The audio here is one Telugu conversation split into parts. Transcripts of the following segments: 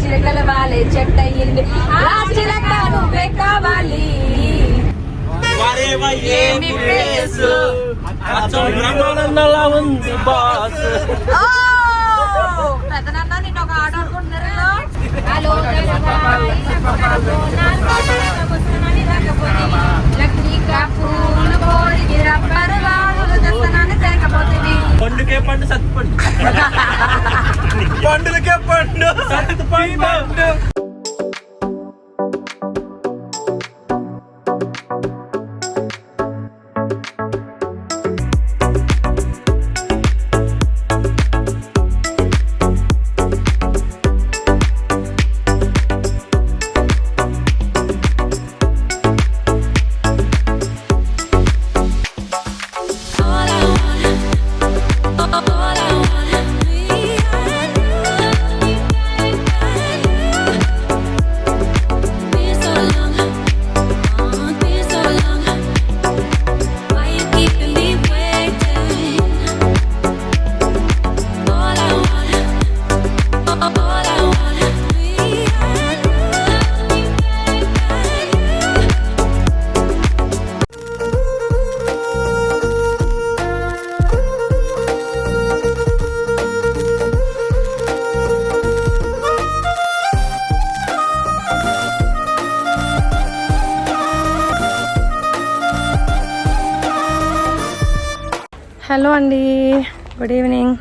చిలకల వాలే చెట్ట అయ్యింది ఆ చిలక నువ్వే కావాలి. ఏమి ప్లేసు బ్రహ్మానందలా ఉంది బాస్. ఓ! పెదనాన్న నిన్ను ఒక ఆట ఆడుకుంటున్నారు పండుకే పండు సత్తు పండు పండులకే పండు సత్తు పండు హలో అండి. గుడ్ ఈవినింగ్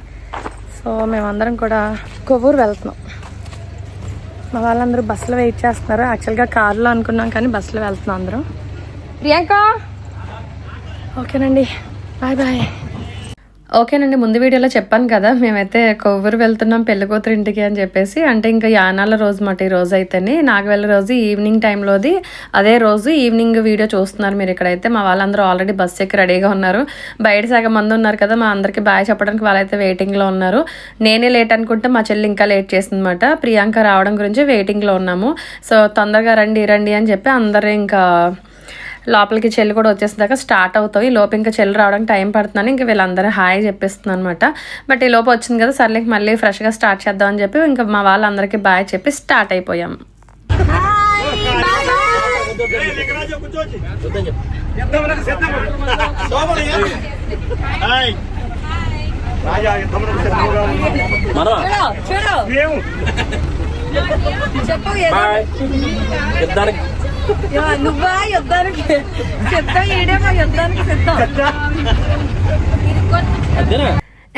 సో మేమందరం కూడా కొవ్వూరు వెళ్తున్నాం. మా వాళ్ళందరూ బస్సులో వెయిట్ చేస్తున్నారు. యాక్చువల్గా కారులో అనుకున్నాం కానీ బస్సులో వెళ్తున్నాం అందరం. ప్రియాంక? ఓకేనండి. బాయ్ బాయ్ ఓకేనండి ముందు వీడియోలో చెప్పాను కదా మేమైతే కొవ్వూరు వెళ్తున్నాం పెళ్ళికూతురు ఇంటికి అని చెప్పేసి. అంటే ఇంకా యానాల రోజు మాట ఈ రోజు అయితేనే. నాగవెల్ల రోజు ఈవినింగ్ టైంలోది అదే రోజు ఈవినింగ్ వీడియో చూస్తున్నారు మీరు ఇక్కడైతే. మా వాళ్ళందరూ ఆల్రెడీ బస్ ఎక్కి రెడీగా ఉన్నారు. బయట సగం మంది ఉన్నారు కదా మా అందరికి బాయ్ చెప్పడానికి వాళ్ళైతే వెయిటింగ్లో ఉన్నారు. నేనే లేట్ అనుకుంటే మా చెల్లి ఇంకా లేట్ చేసిందనమాట ప్రియాంక రావడం గురించి వెయిటింగ్లో ఉన్నాము. సో తొందరగా రండి రండి అని చెప్పి అందరూ ఇంకా లోపలికి చెల్లి కూడా వచ్చేసేదాకా స్టార్ట్ అవుతాయి ఈ లోపు ఇంకా చెల్లి రావడానికి టైం పడుతుందని ఇంకా వీళ్ళందరూ హాయ్ చెప్పిస్తున్నాను అనమాట బట్ ఈ లోపు వచ్చింది కదా సర్లే మళ్ళీ ఫ్రెష్గా స్టార్ట్ చేద్దాం అని చెప్పి ఇంకా మా వాళ్ళందరికీ బాయ్ చెప్పి స్టార్ట్ అయిపోయాం చెప్పు ఇద్దరికి నువ్వా యుద్ధానికి? సిద్ధం ఈడేమో యుద్ధానికి సిద్ధం.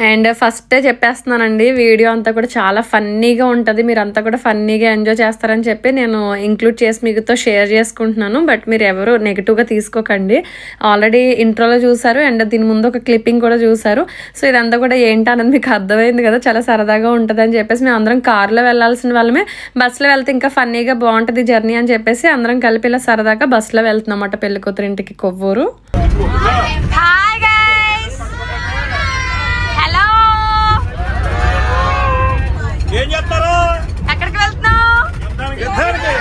అండ్ ఫస్ట్ చెప్పేస్తున్నానండి వీడియో అంతా కూడా చాలా ఫన్నీగా ఉంటుంది. మీరు అంతా కూడా ఫన్నీగా ఎంజాయ్ చేస్తారని చెప్పి నేను ఇంక్లూడ్ చేసి మీతో షేర్ చేసుకుంటున్నాను. బట్ మీరు ఎవరు నెగిటివ్గా తీసుకోకండి. ఆల్రెడీ ఇంట్రోలో చూసారు అండ్ దీని ముందు ఒక క్లిప్పింగ్ కూడా చూసారు. సో ఇదంతా కూడా ఏంటి అన్నది మీకు అర్థమైంది కదా చాలా సరదాగా ఉంటుంది అని చెప్పేసి మేము అందరం కార్లో వెళ్ళాల్సిన వాళ్ళమే. బస్సులో వెళ్తే ఇంకా ఫన్నీగా బాగుంటుంది జర్నీ అని చెప్పేసి అందరం కలిపి ఇలా సరదాగా బస్సులో వెళ్తున్నాం అన్నమాట పెళ్ళి కూతురింటికి కొవ్వూరు. హాయ్ గైస్ హలో ఏం చెప్తారు ఎక్కడికి వెళ్తున్నావు? యుద్ధానికి.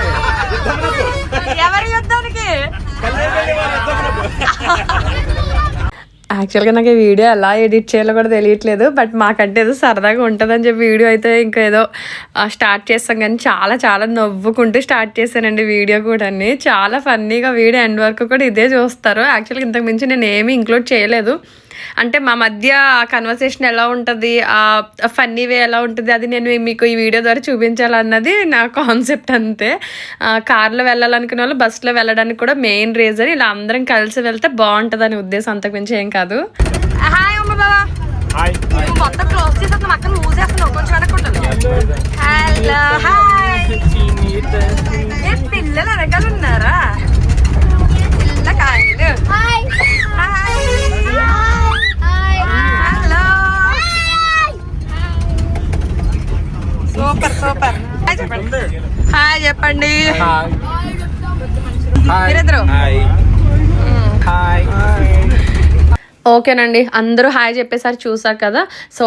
ఎవరి యుద్ధానికి? యాక్చువల్గా నాకు ఈ వీడియో ఎలా ఎడిట్ చేయాలో కూడా తెలియట్లేదు బట్ మాకంటే ఏదో సరదాగా ఉంటుందని చెప్పి వీడియో అయితే ఇంకా ఏదో స్టార్ట్ చేస్తాం కానీ చాలా చాలా నవ్వుకుంటూ స్టార్ట్ చేశానండి వీడియో కూడా చాలా ఫన్నీగా వీడియో ఎండ్ వరకు కూడా ఇదే చూస్తారు. యాక్చువల్గా ఇంతకు మించి నేను ఏమీ ఇంక్లూడ్ చేయలేదు. అంటే మా మధ్య ఆ కన్వర్సేషన్ ఎలా ఉంటుంది ఆ ఫన్నీ వే ఎలా ఉంటుంది అది నేను మీకు ఈ వీడియో ద్వారా చూపించాలన్నది నా కాన్సెప్ట్ అంతే. ఆ, కార్లో వెళ్ళాలనుకునే వాళ్ళు బస్సులో వెళ్ళడానికి కూడా మెయిన్ రీజన్ ఇలా అందరం కలిసి వెళ్తే బాగుంటుంది అనే ఉద్దేశం అంతకు మించి ఏం కాదు. హాయ్ అమ్మ బాబా మొత్తం క్లోజ్ చేసేస్తాను అక్కడ ఓకేనండి. అందరూ హాయ్ చెప్పేసారి చూసారు కదా. సో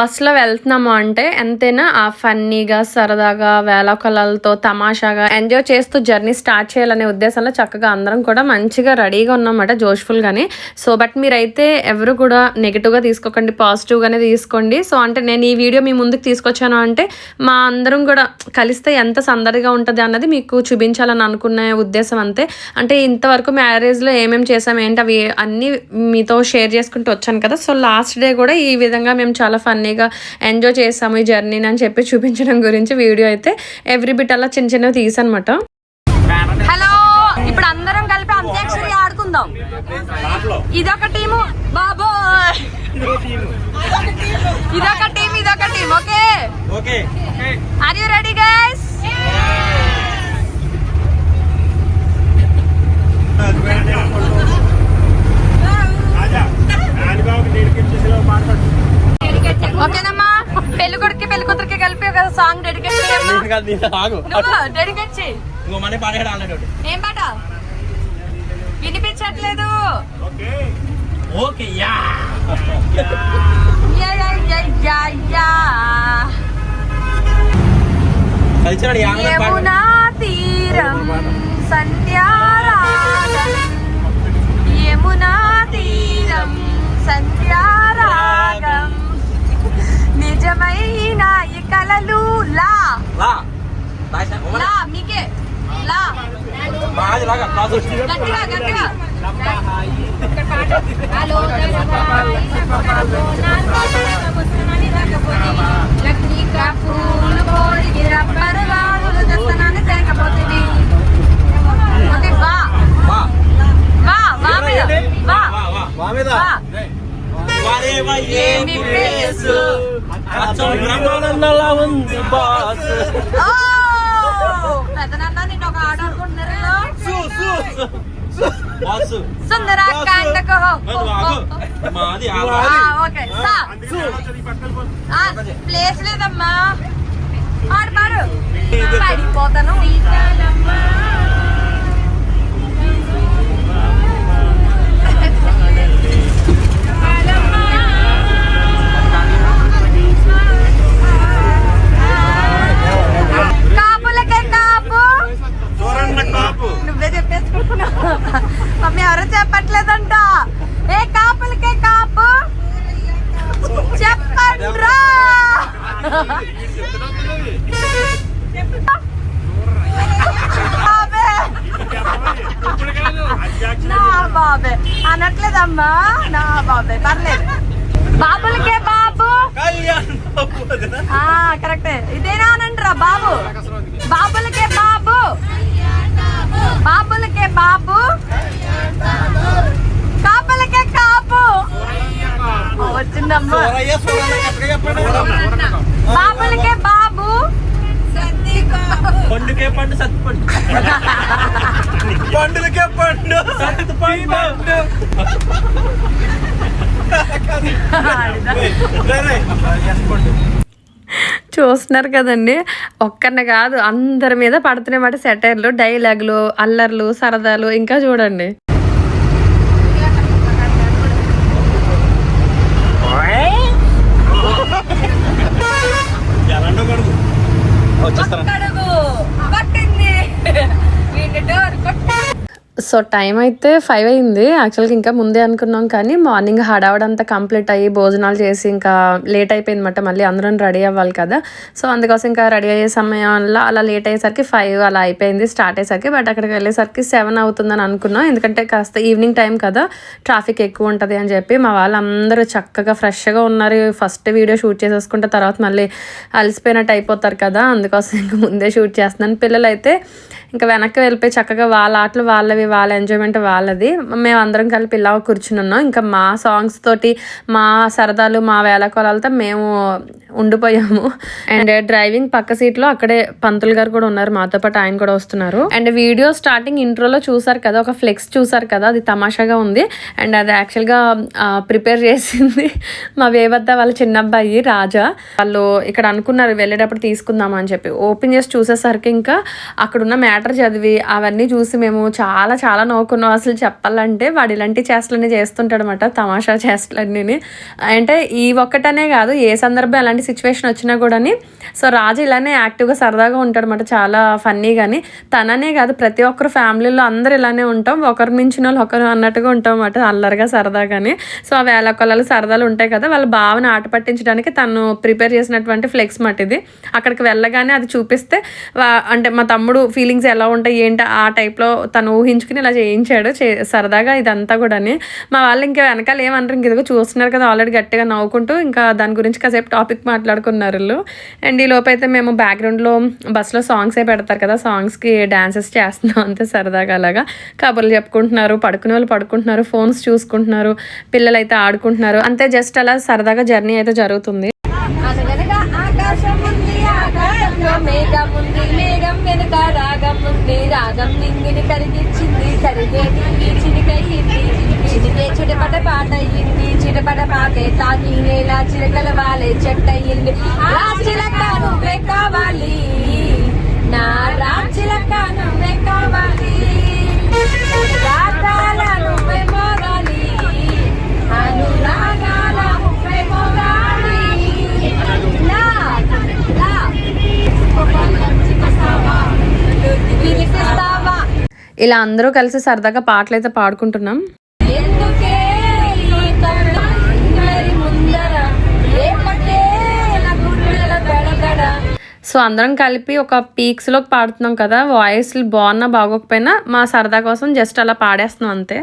బస్సులో వెళ్తున్నాము అంటే ఎంతైనా ఆ ఫన్నీగా సరదాగా వేలకొలలతో తమాషాగా ఎంజాయ్ చేస్తూ జర్నీ స్టార్ట్ చేయాలనే ఉద్దేశంలో చక్కగా అందరం కూడా మంచిగా రెడీగా ఉన్నామన్నమాట జోష్ఫుల్గానే. సో బట్ మీరైతే ఎవరు కూడా నెగిటివ్గా తీసుకోకండి పాజిటివ్గానే తీసుకోండి. సో అంటే నేను ఈ వీడియో మీ ముందుకు తీసుకొచ్చాను అంటే మా అందరం కూడా కలిస్తే ఎంత సందడిగా ఉంటుంది అన్నది మీకు చూపించాలని అనుకునే ఉద్దేశం అంతే. అంటే ఇంతవరకు మ్యారేజ్లో ఏమేమి చేసాం ఏంటి అవి అన్నీ మీతో షేర్ చేసుకుంటూ వచ్చాను కదా. సో లాస్ట్ డే కూడా ఈ విధంగా మేము చాలా ఫన్నీగా ఎంజాయ్ చేసాము ఈ జర్నీని అని చెప్పి చూపించడం గురించి వీడియో అయితే ఎవ్రీ బిట్ అలా చిన్న చిన్నవి తీసానమాట హలో ఇప్పుడు అందరం కలిపి అంత్యాక్షరి ఆడుకుందాం. ఇదొక టీము బాబో ఇదొక టీం ఇదొక team okay? Okay. Are you ready guys ఓకేనమ్మా పెళ్ళి కొడుకు పెళ్ళి కూతురికి కలిపి ఒక సాంగ్ ఆగు. నువ్వు డెడికేట్ చేయి. ఆల్రెడీ. ఏం పాట? వినిపించట్లేదు. Okay. Yeah. Yeah, yeah, yeah, yeah, yeah. కలిసినాడు Yamuna తీరం సంధ్యారాగం యమునా తీరం సంధ్యారాగం నిజమైన ఈ కలలు లా. లా. లా మీకే. లా. గట్టిగా గట్టిగా. వారేవా ఏమి. బ్రహ్మానందలా ఉంది బాస్. ఓ! పెదనాన్న నిన్ను ఒక ఆట ఆడుకుంటున్నారు? సు సు బాస్. సుందరాకాండకు అది ఆగు. మాది ఆగు ఓకే. సా. ప్లేస్ లేదమ్మా. పాడు పాడు. పడిపోతాను కాపు చూడండి కాపు నువ్వే చెప్పేసుకుంటున్నావు మమ్మీ ఎవరో చెప్పట్లేదంట ఏ కాపులకే కాపు చెప్పండ్రా బాబే. నా బాబే అనట్లేదమ్మా నా బాబే పర్లేదు బాబులకే బాబు కళ్యాణ్ బాబు వదినా. ఆ కరెక్టే ఇదేనా అనంటరా బాబు బాబులకే బాబు బాబులకే బాబు కాపులకే కాపు బాబులకే బాబు. పండుకే పండు సత్తు పండు. పండులకే పండు. సత్తు పండు. చూస్తున్నారు కదండి. ఒక్కరిని కాదు అందరి మీద పడుతున్నాయన్నమాట సెటైర్లు డైలాగులు అల్లర్లు సరదాలు ఇంకా చూడండి. частина. సో టైం అయితే ఫైవ్ అయింది. యాక్చువల్గా ఇంకా ముందే అనుకున్నాం కానీ మార్నింగ్ హడావడంతా కంప్లీట్ అయ్యి భోజనాలు చేసి ఇంకా లేట్ అయిపోయింది అనమాట మళ్ళీ అందరం రెడీ అవ్వాలి కదా. సో అందుకోసం ఇంకా రెడీ అయ్యే సమయంలో అలా లేట్ అయ్యేసరికి ఫైవ్ అలా అయిపోయింది స్టార్ట్ అయ్యేసరికి. బట్ అక్కడికి వెళ్ళేసరికి సెవెన్ అవుతుందని అనుకున్నాం. ఎందుకంటే కాస్త ఈవినింగ్ టైం కదా. ట్రాఫిక్ ఎక్కువ ఉంటుంది అని చెప్పి మా వాళ్ళందరూ చక్కగా ఫ్రెష్గా ఉన్నారు. ఫస్ట్ వీడియో షూట్ చేసేసుకుంటే తర్వాత మళ్ళీ అలసిపోయినట్టు అయిపోతారు కదా. అందుకోసం ఇంకా ముందే షూట్ చేస్తున్నాను. పిల్లలైతే ఇంకా వెనక్కి వెళ్ళిపోయి చక్కగా వాళ్ళ ఆటలు వాళ్ళవి వాళ్ళ ఎంజాయ్మెంట్ వాళ్ళది. మేము అందరం కలిపి ఇలా కూర్చుని ఉన్నాం. ఇంకా మా సాంగ్స్ తోటి మా సరదాలు మా వేళకోలాలతో మేము ఉండిపోయాము. అండ్ డ్రైవింగ్ పక్క సీట్లో అక్కడే పంతులు గారు కూడా ఉన్నారు. మాతో పాటు ఆయన కూడా వస్తున్నారు. అండ్ వీడియో స్టార్టింగ్ ఇంట్రోలో చూసారు కదా ఒక ఫ్లెక్స్ చూసారు కదా అది తమాషాగా ఉంది. అండ్ అది యాక్చువల్గా ప్రిపేర్ చేసింది మా వేవద్ద వాళ్ళ చిన్న అబ్బాయి రాజా. వాళ్ళు ఇక్కడ అనుకున్నారు వెళ్ళేటప్పుడు తీసుకుందామా అని చెప్పి. ఓపెన్ చేసి చూసేసరికి ఇంకా అక్కడ ఉన్న లెటర్ చదివి అవన్నీ చూసి మేము చాలా చాలా నవ్వుకున్నాం. అసలు చెప్పాలంటే వాడు ఇలాంటి చేష్టలన్నీ చేస్తుంటాడనమాట తమాషా చేష్టలన్నీ అంటే ఈ ఒక్కటనే కాదు ఏ సందర్భం ఎలాంటి సిచ్యువేషన్ వచ్చినా కూడాని సో రాజు ఇలానే యాక్టివ్గా సరదాగా ఉంటాడు అనమాట చాలా ఫన్నీ కానీ తననే కాదు ప్రతి ఒక్కరు ఫ్యామిలీలో అందరు ఇలానే ఉంటాం. ఒకరి మించిన వాళ్ళు ఒకరు అన్నట్టుగా ఉంటాం అన్నమాట అల్లరిగా సరదాగానే. సో ఆ వేళ కొలలు సరదాలు ఉంటాయి కదా వాళ్ళ భావన ఆట పట్టించడానికి తను ప్రిపేర్ చేసినటువంటి ఫ్లెక్స్ మట్ ఇది అక్కడికి వెళ్ళగానే అది చూపిస్తే అంటే మా తమ్ముడు ఫీలింగ్స్ ఎలా ఉంటాయి ఏంటి ఆ టైప్లో తను ఊహించుకుని ఇలా చేయించాడు చే- సరదాగా ఇదంతా కూడాని. మా వాళ్ళు ఇంకా వెనకాల ఏమంటారు ఇంక ఇదిగో చూస్తున్నారు కదా ఆల్రెడీ గట్టిగా నవ్వుకుంటూ ఇంకా దాని గురించి కాసేపు టాపిక్ మాట్లాడుకున్నారు వీళ్ళు అండ్ ఈ లోపు అయితే మేము బ్యాక్గ్రౌండ్లో బస్సులో సాంగ్సే పెడతారు కదా సాంగ్స్కి డాన్సెస్ చేస్తున్నాం అంతే సరదాగా అలాగా. కబుర్లు చెప్పుకుంటున్నారు పడుకునే వాళ్ళు పడుకుంటున్నారు ఫోన్స్ చూసుకుంటున్నారు పిల్లలు అయితే ఆడుకుంటున్నారు. అంతే జస్ట్ అలా సరదాగా జర్నీ అయితే జరుగుతుంది అనగనగా ఆకాశం ఉంది ఆకాశంలో మేఘం ఉంది మేఘం వెనుక రాగం ఉంది రాగం నింగిని కరిగించింది కరిగే నింగి చినికయ్యింది చినికే చిటపట పాట అయ్యింది చిటపట పాటే తాకి నేల చిలకల వాలే చెట్టయ్యింది రా చిలక నువ్వే కావాలి నా రా చిలక నువ్వే కావాలి రాగాల నువ్వే మోగాలి అనురాగాల నువ్వే మోగాలి లా లా వినిపిస్తావా ఇలా అందరూ కలిసి సరదాగా పాటలు అయితే పాడుకుంటున్నాం. సో అందరం కలిపి ఒక పీక్స్లోకి పాడుతున్నాం కదా వాయిస్లు బాగున్నా బాగోకపోయినా మా సరదా కోసం జస్ట్ అలా పాడేస్తున్నాం అంతే.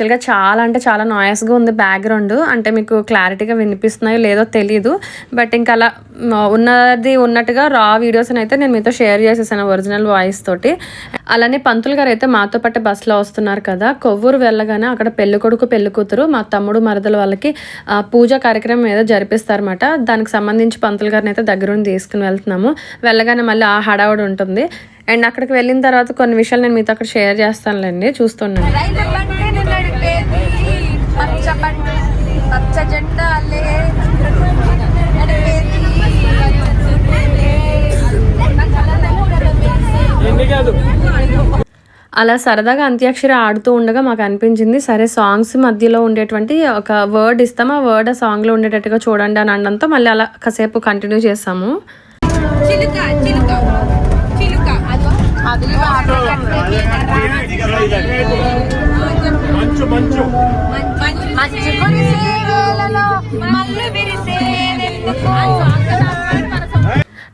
యాక్చువల్గా చాలా అంటే చాలా నాయిస్గా ఉంది బ్యాక్గ్రౌండ్. అంటే మీకు క్లారిటీగా వినిపిస్తున్నాయో లేదో తెలియదు బట్ ఇంకా అలా ఉన్నది ఉన్నట్టుగా రా వీడియోస్ని అయితే నేను మీతో షేర్ చేసేసాను ఒరిజినల్ వాయిస్ తోటి. అలానే పంతులు గారు అయితే మాతో పాటు బస్సులో వస్తున్నారు కదా. కొవ్వూరు వెళ్ళగానే అక్కడ పెళ్ళి కొడుకు పెళ్ళి కూతురు మా తమ్ముడు మరదల వాళ్ళకి పూజా కార్యక్రమం ఏదో జరిపిస్తారన్నమాట. దానికి సంబంధించి పంతులు గారిని అయితే దగ్గరుండి తీసుకుని వెళ్తున్నాము. వెళ్ళగానే మళ్ళీ ఆ హడావుడి ఉంటుంది. అండ్ అక్కడికి వెళ్ళిన తర్వాత కొన్ని విషయాలు నేను మీతో అక్కడ షేర్ చేస్తానులేండి. చూస్తున్నాను పచ్చ పచ్చ అలా సరదాగా అంత్యాక్షరి ఆడుతూ ఉండగా మాకు అనిపించింది సరే సాంగ్స్ మధ్యలో ఉండేటువంటి ఒక వర్డ్ ఇస్తాం ఆ వర్డ్ ఆ సాంగ్లో ఉండేటట్టుగా చూడండి అని అనడంతో మళ్ళీ అలా కాసేపు కంటిన్యూ చేస్తాము. చిలుక చిలుక చిలుక. అది మంచు మంచు మంచు కురిసే వేళలో విరిసేదెందుకు?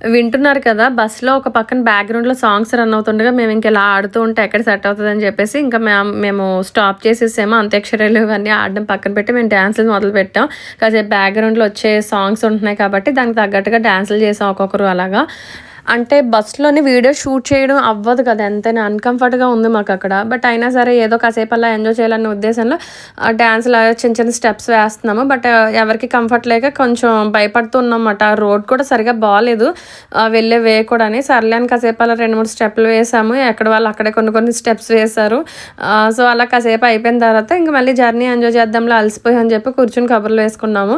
వింటున్నారు కదా బస్సులో ఒక పక్కన బ్యాక్గ్రౌండ్లో సాంగ్స్ రన్ అవుతుండగా మేము ఇంకా ఇలా ఆడుతూ ఉంటే ఎక్కడ సెట్ అవుతుంది అని చెప్పేసి ఇంకా మేము మేము స్టాప్ చేసేసాము అంత్యక్షరాలు ఇవన్నీ ఆడడం పక్కన పెట్టి మేము డ్యాన్సులు మొదలు పెట్టాం కాసేపు బ్యాక్గ్రౌండ్లో వచ్చే సాంగ్స్ ఉంటున్నాయి కాబట్టి దానికి తగ్గట్టుగా డ్యాన్సులు చేసాం ఒక్కొక్కరు అలాగా అంటే బస్సులోని వీడియో షూట్ చేయడం అవ్వదు కదా. ఎంతైనా అన్కంఫర్ట్గా ఉంది మాకు అక్కడ. బట్ అయినా సరే ఏదో కాసేపు అలా ఎంజాయ్ చేయాలనే ఉద్దేశంలో డ్యాన్స్లో చిన్న చిన్న స్టెప్స్ వేస్తున్నాము. బట్ ఎవరికి కంఫర్ట్ లేక కొంచెం భయపడుతున్నామాట రోడ్ కూడా సరిగా బాగాలేదు వెళ్ళే వే కూడా సర్లే అని కాసేపు అలా రెండు మూడు స్టెప్లు వేసాము. ఎక్కడ వాళ్ళు అక్కడే కొన్ని కొన్ని స్టెప్స్ వేశారు. సో అలా కాసేపు అయిపోయిన తర్వాత ఇంక మళ్ళీ జర్నీ ఎంజాయ్ చేద్దాంలో అలసిపోయి అని చెప్పి కూర్చుని కబుర్లు వేసుకున్నాము.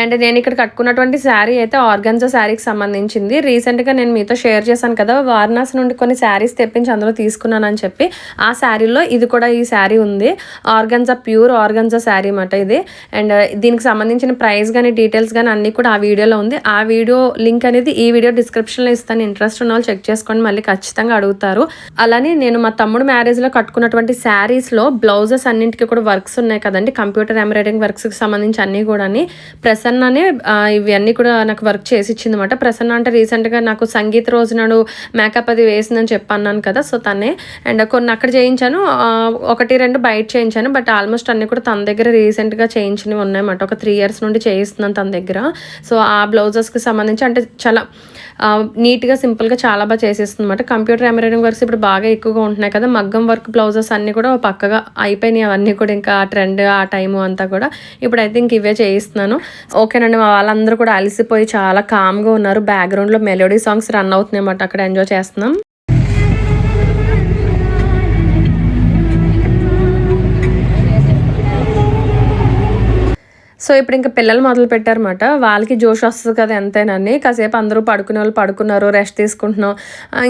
అండ్ నేను ఇక్కడ కట్టుకున్నటువంటి శారీ అయితే ఆర్గన్జా శారీకి సంబంధించింది. రీసెంట్గా నేను మీతో షేర్ చేశాను కదా వారణాసి నుండి కొన్ని శారీస్ తెప్పించి అందులో తీసుకున్నానని చెప్పి ఆ శారీలో ఇది కూడా ఈ శారీ ఉంది. ఆర్గన్జా ప్యూర్ ఆర్గన్జా శారీ అన్నమాట ఇది. అండ్ దీనికి సంబంధించిన ప్రైస్ కానీ డీటెయిల్స్ కానీ అన్నీ కూడా ఆ వీడియోలో ఉంది. ఆ వీడియో లింక్ అనేది ఈ వీడియో డిస్క్రిప్షన్లో ఇస్తాను. ఇంట్రెస్ట్ ఉన్న వాళ్ళు చెక్ చేసుకోండి మళ్ళీ ఖచ్చితంగా అడుగుతారు. అలానే నేను మా తమ్ముడు మ్యారేజ్లో కట్టుకున్నటువంటి శారీస్లో బ్లౌజెస్ అన్నింటికి కూడా వర్క్స్ ఉన్నాయి కదండి. కంప్యూటర్ ఎంబ్రాయిడింగ్ వర్క్స్కి సంబంధించి అన్నీ కూడా ప్రెస్ ప్రసన్ననే ఇవన్నీ కూడా నాకు వర్క్ చేసి ఇచ్చింది అనమాట ప్రసన్న అంటే రీసెంట్గా నాకు సంగీత రోజు నాడు మేకప్ అది వేసిందని చెప్పన్నాను కదా సో తనే. అండ్ కొన్ని అక్కడ చేయించాను ఒకటి రెండు బయట చేయించాను బట్ ఆల్మోస్ట్ అన్ని కూడా తన దగ్గర రీసెంట్గా చేయించినవి ఉన్నాయన్నమాట. ఒక త్రీ ఇయర్స్ నుండి చేయిస్తున్నాను తన దగ్గర. సో ఆ బ్లౌజెస్కి సంబంధించి అంటే చాలా నీట్గా సింపుల్గా చాలా బాగా చేసేస్తుంది అనమాట కంప్యూటర్ ఎంబ్రాయిడింగ్ వర్క్స్ ఇప్పుడు బాగా ఎక్కువగా ఉంటున్నాయి కదా. మగ్గం వర్క్ బ్లౌజెస్ అన్నీ కూడా పక్కగా అయిపోయినాయి. అవన్నీ కూడా ఇంకా ఆ ట్రెండ్ ఆ టైము అంతా కూడా ఇప్పుడైతే ఇంక ఇవే చేయిస్తున్నాను. ఓకేనండి మా వాళ్ళందరూ కూడా అలసిపోయి చాలా కామ్గా ఉన్నారు. బ్యాక్గ్రౌండ్లో మెలోడీ సాంగ్స్ రన్ అవుతున్నాయి అన్నమాట. అక్కడ ఎంజాయ్ చేస్తున్నాం. సో ఇప్పుడు ఇంకా పిల్లలు మొదలు పెట్టారన్నమాట. వాళ్ళకి జోష్ వస్తుంది కదా ఎంతేనని కాసేపు అందరూ పడుకునే వాళ్ళు పడుకున్నారు రెస్ట్ తీసుకుంటున్నాం.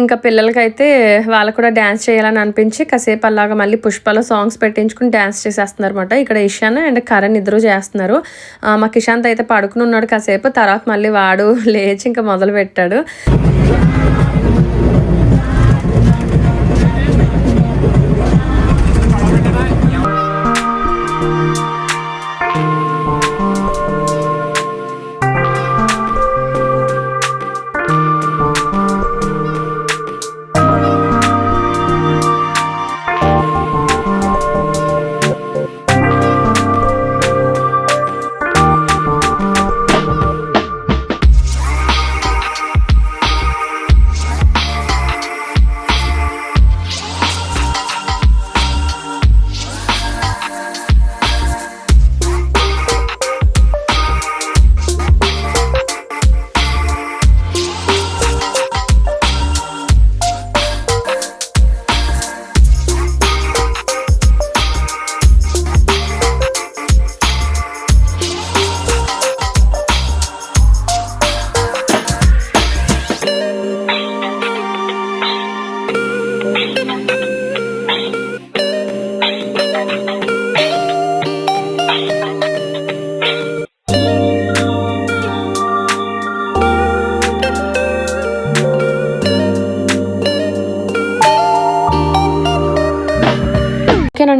ఇంకా పిల్లలకైతే వాళ్ళకు కూడా డ్యాన్స్ చేయాలని అనిపించి కాసేపు అలాగా మళ్ళీ పుష్పలో సాంగ్స్ పెట్టించుకుని డ్యాన్స్ చేసేస్తున్నారు అనమాట ఇక్కడ ఇషాన్ అండ్ కరణ్ ఇద్దరు చేస్తున్నారు. మా కిషాంత్ అయితే పడుకుని ఉన్నాడు కాసేపు. తర్వాత మళ్ళీ వాడు లేచి ఇంకా మొదలు పెట్టాడు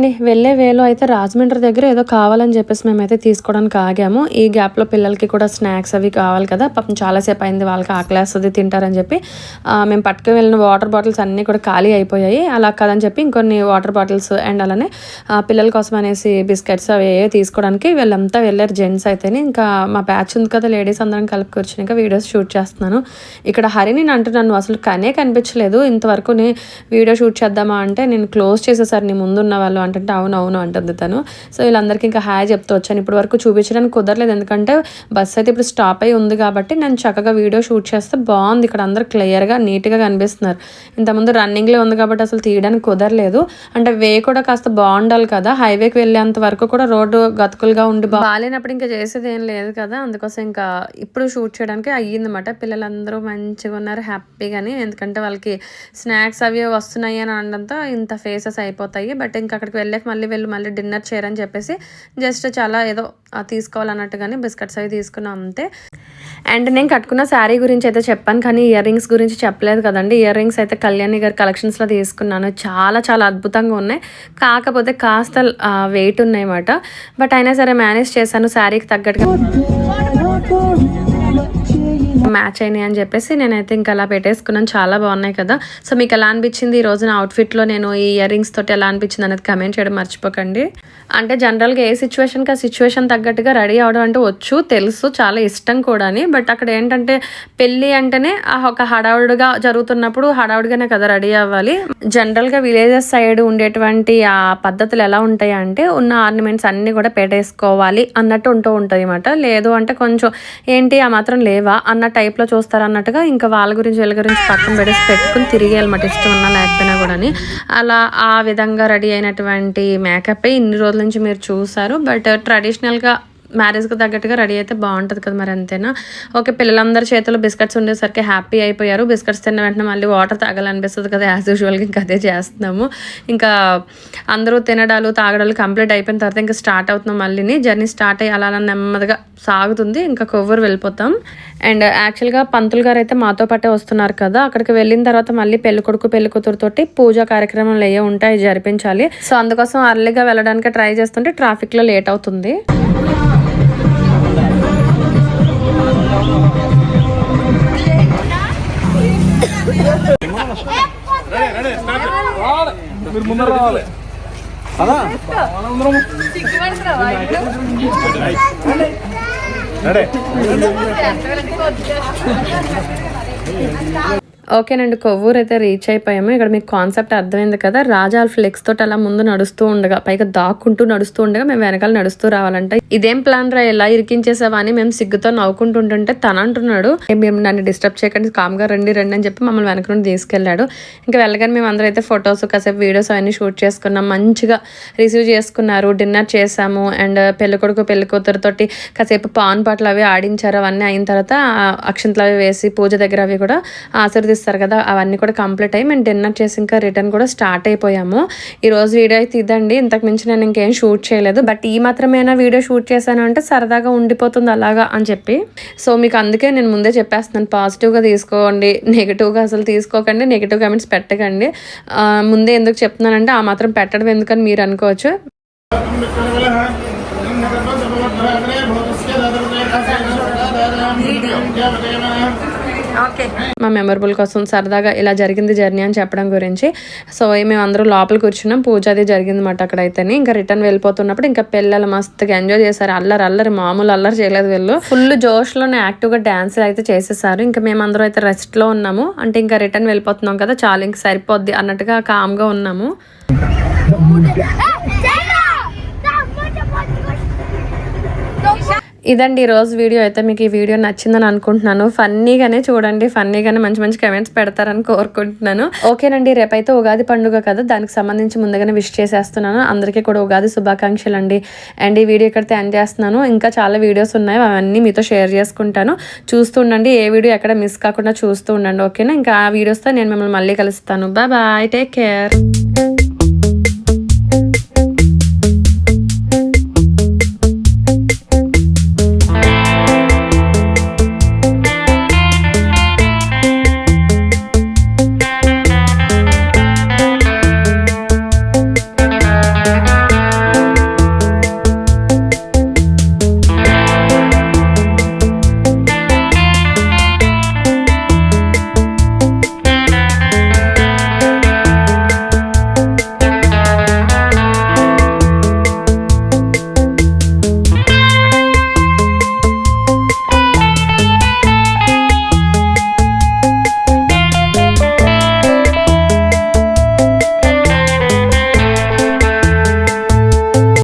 అండి వెళ్ళే వేలో అయితే రాజమండ్రి దగ్గర ఏదో కావాలని చెప్పేసి మేమైతే తీసుకోవడానికి ఆగాము. ఈ గ్యాప్లో పిల్లలకి కూడా స్నాక్స్ అవి కావాలి కదా. పాపం చాలాసేపు అయింది వాళ్ళకి ఆకలేస్తుంది తింటారని చెప్పి. మేము పట్టుకుని వెళ్ళిన వాటర్ బాటిల్స్ అన్నీ కూడా ఖాళీ అయిపోయాయి. అలా కాదని చెప్పి ఇంకొన్ని వాటర్ బాటిల్స్ అండ్ అలానే పిల్లల కోసం అనేసి బిస్కెట్స్ అవి ఏవో తీసుకోవడానికి వీళ్ళంతా వెళ్ళారు జెంట్స్ అయితేనే. ఇంకా మా బ్యాచ్ ఉంది కదా లేడీస్ అందరం కలిపి కూర్చుని ఇంకా వీడియోస్ షూట్ చేస్తున్నాను. ఇక్కడ హరి నేను అంటున్నాను అసలు కనే కనిపించలేదు. ఇంతవరకు వీడియో షూట్ చేద్దామా అంటే నేను క్లోజ్ చేసేసారు నీ ముందున్న వాళ్ళు అంటుంటే అవును అవును అంటుంది తను. సో వీళ్ళందరికీ ఇంకా హాయ్ చెప్తూ వచ్చాను. ఇప్పటి వరకు చూపించడానికి కుదరలేదు. ఎందుకంటే బస్సు అయితే ఇప్పుడు స్టాప్ అయి ఉంది కాబట్టి నేను చక్కగా వీడియో షూట్ చేస్తే బాగుంది. ఇక్కడ అందరు క్లియర్గా నీట్గా కనిపిస్తున్నారు. ఇంతకుముందు రన్నింగ్లో ఉంది కాబట్టి అసలు తీయడానికి కుదరలేదు. అంటే వే కూడా కాస్త బాగుండాలి కదా. హైవేకి వెళ్ళేంత వరకు కూడా రోడ్డు గతుకులుగా ఉండి బాగాలేనప్పుడు ఇంకా చేసేది ఏం లేదు కదా. అందుకోసం ఇంకా ఇప్పుడు షూట్ చేయడానికి అయ్యిందన్నమాట. పిల్లలందరూ మంచిగా ఉన్నారు హ్యాపీగాని. ఎందుకంటే వాళ్ళకి స్నాక్స్ అవి వస్తున్నాయి అని అనడంతో ఇంత ఫేసెస్ అయిపోతాయి. బట్ ఇంకా అక్కడికి వెళ్ళాక మళ్ళీ వెళ్ళి మళ్ళీ డిన్నర్ చేయరని చెప్పేసి జస్ట్ చాలా ఏదో తీసుకోవాలన్నట్టుగానే బిస్కెట్స్ అవి తీసుకున్నాం అంతే. అండ్ నేను కట్టుకున్న శారీ గురించి అయితే చెప్పాను కానీ ఇయర్ రింగ్స్ గురించి చెప్పలేదు కదండి. ఇయర్ రింగ్స్ అయితే కళ్యాణి గారి కలెక్షన్స్లో తీసుకున్నాను. చాలా చాలా అద్భుతంగా ఉన్నాయి. కాకపోతే కాస్త వెయిట్ ఉన్నాయన్నమాట. బట్ అయినా సరే మేనేజ్ చేశాను శారీకి తగ్గట్టుగా. మ్యాచ్ అయినాయి అని చెప్పేసి నేనైతే ఇంకా అలా పెట్టేసుకున్నాను. చాలా బాగున్నాయి కదా. సో మీకు ఎలా అనిపించింది ఈ రోజున అవుట్ఫిట్లో నేను ఈ ఇయర్ రింగ్స్ తోటి ఎలా అనిపించింది అనేది కమెంట్ చేయడం మర్చిపోకండి. అంటే జనరల్గా ఏ సిచ్యువేషన్కి ఆ సిచ్యువేషన్ తగ్గట్టుగా రెడీ అవడం అంటే వచ్చు తెలుసు చాలా ఇష్టం కూడాని. బట్ అక్కడ ఏంటంటే పెళ్ళి అంటేనే ఆ ఒక హడావుడిగా జరుగుతున్నప్పుడు హడావుడిగానే కదా రెడీ అవ్వాలి. జనరల్గా విలేజెస్ సైడ్ ఉండేటువంటి ఆ పద్ధతులు ఎలా ఉంటాయి అంటే ఉన్న ఆర్నమెంట్స్ అన్నీ కూడా పెట్టేసుకోవాలి అన్నట్టు ఉంటూ ఉంటాయి అన్నమాట. లేదు అంటే కొంచెం ఏంటి ఆ మాత్రం లేవా అన్న టైప్లో చూస్తారన్నట్టుగా ఇంకా వాళ్ళ గురించి వీళ్ళ గురించి పక్కన పెట్టేసి పెట్టుకుని తిరిగేయాలన్నమాట ఇష్టం ఉన్నా లేకపోయినా కూడాని. అలా ఆ విధంగా రెడీ అయినటువంటి మేకప్ ఇన్ని రోజుల నుంచి మీరు చూసారు బట్ ట్రెడిషనల్గా మ్యారేజ్కి తగ్గట్టుగా రెడీ అయితే బాగుంటుంది కదా మరి అంతేనా? ఓకే పిల్లలందరి చేతిలో బిస్కెట్స్ ఉండేసరికి హ్యాపీ అయిపోయారు. బిస్కెట్స్ తిన్న వెంటనే మళ్ళీ వాటర్ తాగాలనిపిస్తుంది కదా యాజ్ యూజువల్గా ఇంకా అదే చేస్తున్నాము. ఇంకా అందరూ తినడాలు తాగడాలు కంప్లీట్ అయిపోయిన తర్వాత ఇంకా స్టార్ట్ అవుతున్నాం మళ్ళీని. జర్నీ స్టార్ట్ అయ్యి అలా నెమ్మదిగా సాగుతుంది. ఇంకా కొవ్వూరు వెళ్ళిపోతాం. అండ్ యాక్చువల్గా పంతులు గారు అయితే మాతో పాటే వస్తున్నారు కదా అక్కడికి వెళ్ళిన తర్వాత మళ్ళీ పెళ్ళి కొడుకు పెళ్ళి కూతురుతోటి పూజా కార్యక్రమాలు ఏ ఉంటాయి జరిపించాలి. సో అందుకోసం అర్లీగా వెళ్ళడానికి ట్రై చేస్తుంటే ట్రాఫిక్లో లేట్ అవుతుంది. അതാ അടേ ఓకేనండి కొవ్వూరు అయితే రీచ్ అయిపోయాము. ఇక్కడ మీకు కాన్సెప్ట్ అర్థమైంది కదా రాజా ఫ్లెక్స్ తోటి అలా ముందు నడుస్తూ ఉండగా పైగా దాక్కుంటూ నడుస్తూ ఉండగా మేము వెనకాల నడుస్తూ రావాలంటే. ఇదేం ప్లాన్ రా ఎలా ఇరికించేసావా అని మేము సిగ్గుతో నవ్వుకుంటుంటుంటే తన అంటున్నాడు మేము నన్ను డిస్టర్బ్ చేయకండి కామ్గా రండి రండి అని చెప్పి మమ్మల్ని వెనక నుండి తీసుకెళ్ళాడు ఇంకా వెళ్ళగానే మేము అందరూ అయితే ఫొటోస్ కాసేపు వీడియోస్ అవన్నీ షూట్ చేసుకున్నాం. మంచిగా రిసీవ్ చేసుకున్నారు డిన్నర్ చేసాము. అండ్ పెళ్ళి కొడుకు పెళ్ళి కూతురుతోటి కాసేపు పాన్ పాటలు అవి ఆడించారు. అవన్నీ అయిన తర్వాత అక్షంతలు అవి వేసి పూజ దగ్గర అవి కూడా ఆశీర్దిస్తారు కదా అవన్నీ కూడా కంప్లీట్ అయ్యి మేము డిన్నర్ చేసి ఇంకా రిటర్న్ కూడా స్టార్ట్ అయిపోయాము. ఈరోజు వీడియో అయితే ఇదండి. ఇంతకు మించి నేను ఇంకేం షూట్ చేయలేదు. బట్ ఈ మాత్రమేనా వీడియో షూట్ చేశాను అంటే సరదాగా ఉండిపోతుంది అలాగా అని చెప్పి. సో మీకు అందుకే నేను ముందే చెప్పేస్తున్నాను పాజిటివ్గా తీసుకోండి నెగిటివ్గా అసలు తీసుకోకండి నెగిటివ్ కామెంట్స్ పెట్టకండి. ముందే ఎందుకు చెప్తున్నానంటే ఆ మాత్రం పెట్టడం ఎందుకని మీరు అనుకోవచ్చు. మా మెమరబుల్ కోసం సరదాగా ఇలా జరిగింది జర్నీ అని చెప్పడం గురించి. సో మేము అందరూ లోపల కూర్చున్నాం. పూజ అది జరిగింది అనమాట అక్కడైతేనే. ఇంకా రిటర్న్ వెళ్ళిపోతున్నప్పుడు ఇంకా పిల్లలు మస్తుగా ఎంజాయ్ చేశారు. అల్లరి అల్లరి మామూలు అల్లరి చేయలేదు వీళ్ళు. ఫుల్ జోష్లోనే యాక్టివ్గా డ్యాన్స్ అయితే చేసేసారు. ఇంకా మేము అందరూ అయితే రెస్ట్లో ఉన్నాము. అంటే ఇంకా రిటర్న్ వెళ్ళిపోతున్నాం కదా చాలా ఇంక సరిపోద్ది అన్నట్టుగా కామ్గా ఉన్నాము. ఇదండి ఈరోజు రోజు వీడియో అయితే మీకు ఈ వీడియో నచ్చిందని అనుకుంటున్నాను. ఫన్నీగానే చూడండి ఫన్నీగానే మంచి మంచి కమెంట్స్ పెడతారని కోరుకుంటున్నాను. ఓకేనండి రేపైతే ఉగాది పండుగ కదా దానికి సంబంధించి ముందుగానే విష్ చేసేస్తున్నాను. అందరికీ కూడా ఉగాది శుభాకాంక్షలు అండి అండ్ ఈ వీడియో ఇక్కడితే ఎండ్ చేస్తున్నాను. ఇంకా చాలా వీడియోస్ ఉన్నాయి అవన్నీ మీతో షేర్ చేసుకుంటాను. చూస్తూ ఉండండి ఏ వీడియో ఎక్కడ మిస్ కాకుండా చూస్తూ ఉండండి ఓకేనా? ఇంకా ఆ వీడియోస్తో నేను మిమ్మల్ని మళ్ళీ కలుస్తాను. Bye bye take care